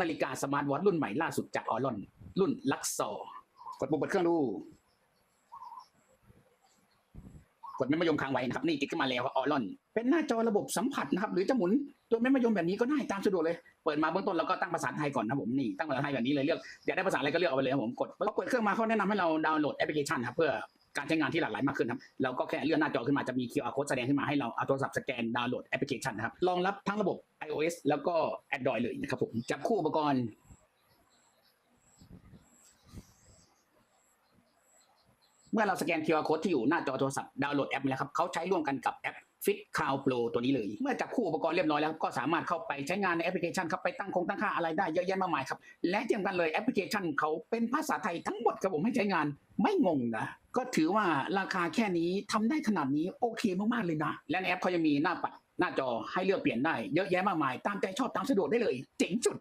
นาฬิกาสมาร์ทวอทรุ่นใหม่ล่าสุดจากออรอน รุ่นลักซอกดปุ่มเปิดเครื่องดู กดเม็ดมะยมค้างไว้นะครับ นี่ติดขึ้นมาแล้วออรอน เป็นหน้าจอระบบสัมผัสนะครับ หรือจะหมุนตัวเม็ดมะยมแบบนี้ก็ได้ตามสะดวกเลย เปิดมาเบื้องต้นเราก็ตั้งภาษาไทยก่อนนะผมนี่ตั้งภาษาไทยแบบนี้เลยเลือกอยากได้ภาษาอะไรก็เลือกเอาไปเลยครับผมกดพอเปิดเครื่องมาเขาแนะนำให้เราดาวน์โหลดแอปพลิเคชันครับเพื่อการใช้งานที่หลากหลายมากขึ้นครับเราก็แค่เลื่อนหน้าจอขึ้นมาจะมี QR code แสดงขึ้นมาให้เราเอาโทรศัพท์สแกนดาวน์โหลดแอปพลิเคชันนะครับรองรับทั้งระบบ iOS แล้วก็ Android เลยนะครับผมจับคู่อุปกรณ์เมื่อเราสแกน QR code ที่อยู่หน้าจอโทรศัพท์ดาวน์โหลดแอปมาแล้วครับเขาใช้ร่วมกันกับแอป Fit Cloud Pro ตัวนี้เลย เมื่อจับคู่อุปกรณ์เรียบร้อยแล้วก็สามารถเข้าไปใช้งานในแอปพลิเคชันครับไปตั้งคงตั้งค่าอะไรได้เยอะแยะมากมายครับ และที่สำคัญเลยแอปพลิเคชันเขาเป็นภาษาไทยทั้งหมดครับผมให้ใช้งานไม่งงนะ ก็ถือว่าราคาแค่นี้ทำได้ขนาดนี้โอเคมากๆเลยนะ และในแอปเขายังมีหน้าปัดหน้าจอให้เลือกเปลี่ยนได้เยอะแยะมากมาย ตามใจชอบตามสะดวกได้เลย เจ๋งสุด